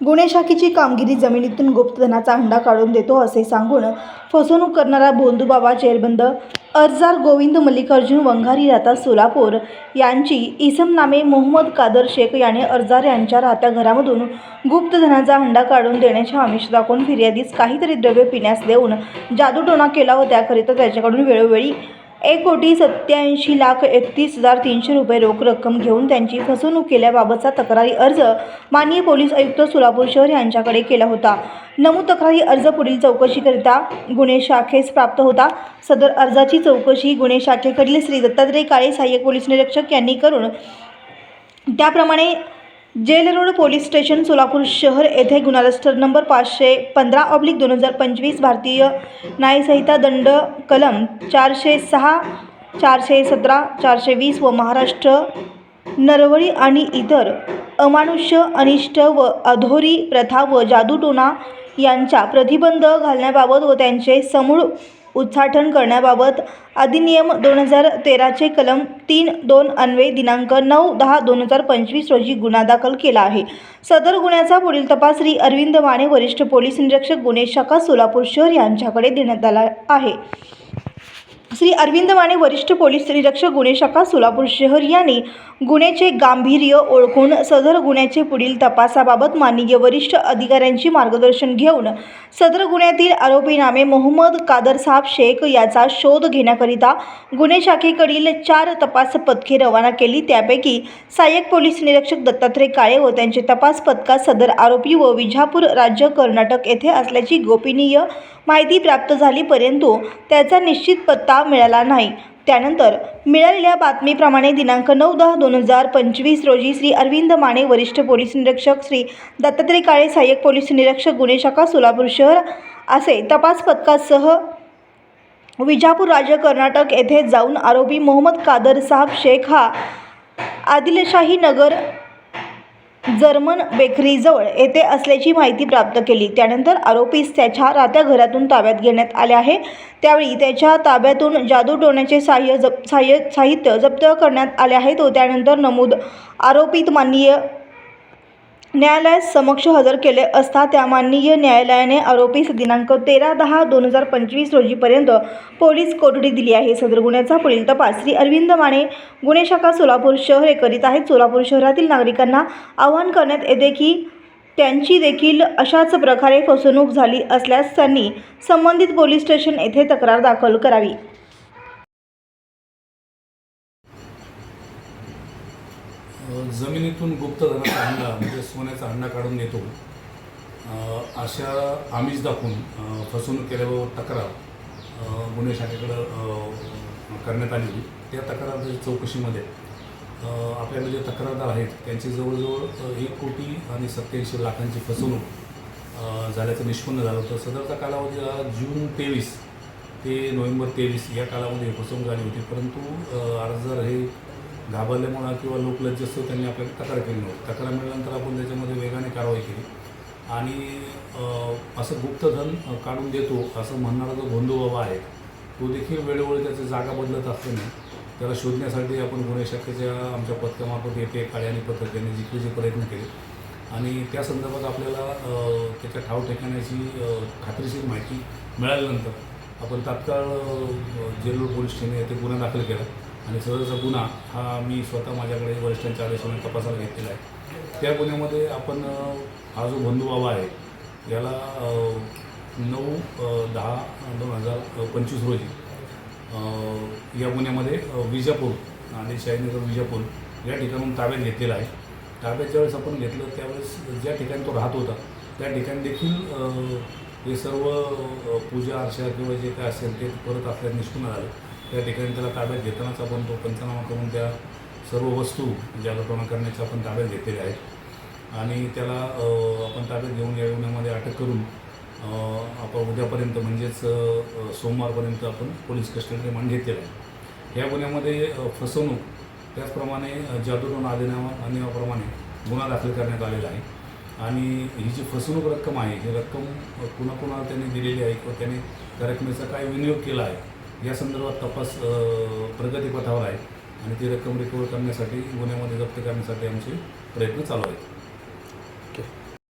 गुन्हे शाखेची कामगिरी जमिनीतून गुप्तधनाचा हंडा काढून देतो असे सांगून फसवणूक करणारा भोंदूबाबा जेरबंद अर्जार गोविंद मल्लिकार्जुन वंघारी राहता सोलापूर यांची इसम नामे मोहम्मद कादर शेख याने अर्जार यांच्या राहत्या घरामधून गुप्तधनाचा हंडा काढून देण्याचे आमिष दाखवून फिर्यादीस काहीतरी द्रव्य पिण्यास देऊन जादूटोणा केला व त्याकरिता त्याच्याकडून वेळोवेळी एक कोटी सत्याऐंशी लाख एकतीस हजार तीनशे रुपये रोख रक्कम घेऊन त्यांची फसवणूक केल्याबाबतचा तक्रारी अर्ज माननीय पोलीस आयुक्त सोलापूर शहर यांच्याकडे केला होता. नमूद तक्रारी अर्ज पुढील चौकशीकरिता गुन्हे शाखेस प्राप्त होता. सदर अर्जाची चौकशी गुन्हे शाखेकडील श्री दत्तात्रय काळे सहाय्यक पोलीस निरीक्षक यांनी करून त्याप्रमाणे jail road police station Solapur शहर येथे गुन्हा नंबर पाचशे पंधरा ऑब्लिक दोन हजार पंचवीस भारतीय न्यायसंहिता दंड कलम चारशे सहा चारशे सतरा चारशे वीस व महाराष्ट्र नरवळी आणि इतर अमानुष्य अनिष्ट व अधोरी प्रथा व जादूटोना यांच्या प्रतिबंध घालण्याबाबत व त्यांचे समूळ उच्चाटन करण्याबाबत अधिनियम दोन हजार तेराचे कलम तीन दोन अन्वे दिनांक नऊ दहा दोन हजार पंचवीस रोजी गुन्हा दाखल केला आहे. सदर गुन्ह्याचा पुढील तपास श्री अरविंद माने वरिष्ठ पोलीस निरीक्षक गुन्हे शाखा सोलापूर शहर यांच्याकडे देण्यात आला आहे. श्री अरविंद माने वरिष्ठ पोलीस निरीक्षक गुन्हे शाखा सोलापूर शहर यांनी गुन्ह्याचे गांभीर्य ओळखून सदर गुन्ह्याचे पुढील तपासाबाबत माननीय वरिष्ठ अधिकाऱ्यांची मार्गदर्शन घेऊन सदर गुन्ह्यातील आरोपीनामे मोहम्मद कादर साहब शेख याचा शोध घेण्याकरिता गुन्हे शाखेकडील चार तपास पथके रवाना केली. त्यापैकी सहाय्यक पोलीस निरीक्षक दत्तात्रय काळे व त्यांचे तपास पथकात सदर आरोपी व विजापूर राज्य कर्नाटक येथे असल्याची गोपनीय माहिती प्राप्त झाली परंतु त्याचा निश्चित पत्ता मिळाला नाही. त्यानंतर मिळालेल्या बातमीप्रमाणे दिनांक नऊ दहा दोन हजार पंचवीस रोजी श्री अरविंद माने वरिष्ठ पोलीस निरीक्षक श्री दत्तात्रय काळे सहाय्यक पोलीस निरीक्षक गुन्हे शाखा सोलापूर शहर असे तपास पथकासह विजापूर राज्य कर्नाटक येथे जाऊन आरोपी मोहम्मद कादर साहब शेख हा आदिलशाही नगर जर्मन बेकरीजवळ येथे असल्याची माहिती प्राप्त केली. त्यानंतर आरोपीस त्याच्या राहत्या घरातून ताब्यात घेण्यात आले आहे. त्यावेळी त्याच्या ताब्यातून जादूटोण्याचे साह्य जप साह्य साहित्य जप्त करण्यात आले आहेत व त्यानंतर नमूद आरोपीत माननीय न्यायालयात समक्ष हजर केले असता त्या माननीय न्यायालयाने आरोपीस दिनांक तेरा दहा दोन हजार पंचवीस रोजीपर्यंत पोलीस कोठडी दिली आहे. सदर गुन्ह्याचा पुढील तपास श्री अरविंद माने गुन्हे शाखा सोलापूर शहर हे करीत आहेत. सोलापूर शहरातील नागरिकांना आवाहन करण्यात येते की त्यांची देखील अशाच प्रकारे फसवणूक झाली असल्यास त्यांनी संबंधित पोलीस स्टेशन येथे तक्रार दाखल करावी. जमिनीतून गुप्त धनाचा हंडा म्हणजे सोन्याचा हंडा काढून नेतो. अशा आमिष दाखवून फसवणूक केल्याबाबत तक्रार गुन्हे शाखेकडं करण्यात आली होती त्या तक्रार चौकशीमध्ये अ, आपल्याकडे जे तक्रारदार आहेत त्यांची जवळजवळ एक कोटी आणि सत्याऐंशी लाखांची फसवणूक झाल्याचं निष्पन्न झालं होतं. सदरचा कालावधी हा जून तेवीस ते नोव्हेंबर तेवीस या कालावधी फसवणूक झाली होती. परंतु अर्ज अर्जदार हे घाबरल्यामुळं किंवा लोकलज्जस्थ त्यांनी आपल्याला तक्रार केली नव्हती. तक्रार मिळाल्यानंतर आपण त्याच्यामध्ये वेगाने कारवाई केली. आणि असं गुप्तधन काढून देतो असं म्हणणारा जो भोंदूबाबा आहे तो देखील वेळोवेळी त्याची जागा बदलत असल्याने त्याला शोधण्यासाठी आपण गुन्हे शाखेच्या आमच्या पथकामार्फत येते काळे आणि पथक यांनी जिंकण्याचे प्रयत्न केले. आणि त्या संदर्भात आपल्याला त्याच्या ठाव ठिकाण्याची खात्रीशीर माहिती मिळाल्यानंतर आपण तात्काळ जेलूर पोलीस स्टेशन येथे गुन्हा दाखल केला. आणि सदरचा गुन्हा हा मी स्वतः माझ्याकडे वरिष्ठांच्या आदेशाने तपासायला घेतलेला आहे. त्या गुन्ह्यामध्ये आपण हा जो बंधुबाबा आहे याला नऊ दहा दोन हजार पंचवीस रोजी या गुन्ह्यामध्ये विजापूर आणि शाहीनगर विजापूर या ठिकाणून ताब्यात घेतलेला आहे. ताब्यात ज्यावेळेस आपण घेतलं त्यावेळेस ज्या ठिकाणी तो राहत होता त्या ठिकाणी देखील हे सर्व पूजा अर्चा किंवा जे काय असेल ते परत आपल्याला निष्पन्न झालं. त्या ठिकाणी त्याला ताब्यात घेतानाच आपण तो पंचनामा करून त्या सर्व वस्तू जागृतपणा करण्याच्या आपण ताब्यात घेतलेल्या आहेत. आणि त्याला आपण ताब्यात घेऊन या गुन्ह्यामध्ये अटक करून आपण उद्यापर्यंत म्हणजेच सोमवारपर्यंत आपण पोलीस कस्टडी रिमांड घेतलेला आहे. या गुन्ह्यामध्ये फसवणूक त्याचप्रमाणे अ, आदिनामा अधिनियम गुन्हा दाखल करण्यात आलेला आहे. आणि ही जी फसवणूक रक्कम आहे ही रक्कम कुणाकुणाला त्यांनी दिलेली आहे किंवा त्याने त्या रकमेचा काय विनियोग केला आहे या संदर्भात तपास प्रगतीपथावर आहे आणि ती रक्कम रिकवर करण्यासाठी गुन्ह्यामध्ये जप्त करण्यासाठी आमचे प्रयत्न चालू आहेत.